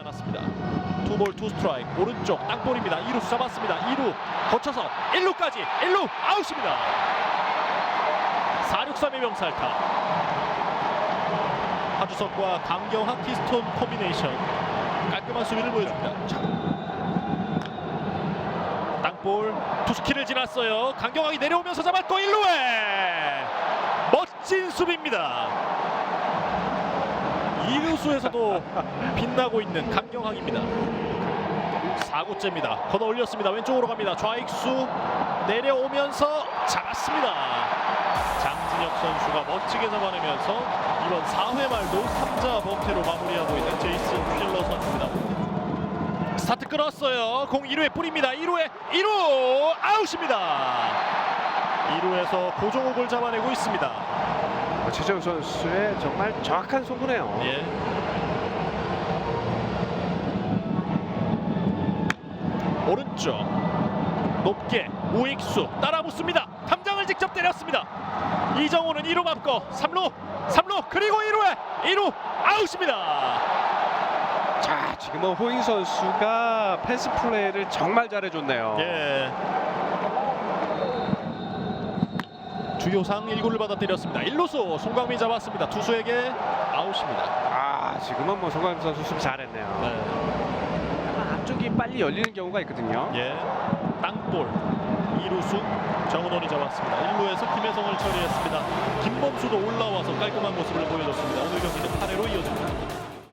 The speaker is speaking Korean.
않았습니다. 투볼 투 스트라이크 오른쪽 땅볼입니다. 2루 잡았습니다. 2루 거쳐서 1루까지 1루 아웃입니다. 4-6-3의 명살타 하주석과 강경학 키스톤 콤비네이션 깔끔한 수비를 보여줍니다. 자. 땅볼 투스키를 지났어요. 강경학이 내려오면서 잡았고 1루에 멋진 수비입니다. 2루수에서도 빛나고 있는 강경학입니다. 4구째입니다. 걷어 올렸습니다. 왼쪽으로 갑니다. 좌익수 내려오면서 잡았습니다. 장진혁 선수가 멋지게 잡아내면서 이번 4회 말도 3자 범퇴로 마무리하고 있는 제이슨 필러 선수입니다. 스타트 끊었어요. 공 1루에 뿌립니다. 2루에 1루 아웃입니다. 2루에서 고종욱을 잡아내고 있습니다. 최정 선수의 정말 정확한 송구네요. 예. 오른쪽 높게 우익수 따라 붙습니다. 탐장을 직접 때렸습니다. 이정우는 2루 맞고 3루 3루 그리고 1루에 1루 아웃입니다. 자, 지금은 호잉 선수가 패스 플레이를 정말 잘해줬네요. 예. 주요상 1구를 받아 때렸습니다. 1루수 송강민 잡았습니다. 투수에게 아웃입니다. 아, 지금은 뭐 송강민 선수 수비 잘했네요. 네. 안쪽이 빨리 열리는 경우가 있거든요. 예, 땅볼 2루수 정은원이 잡았습니다. 1루에서 김혜성을 처리했습니다. 김범수도 올라와서 깔끔한 모습을 보여줬습니다. 오늘 경기는 8회로 이어집니다.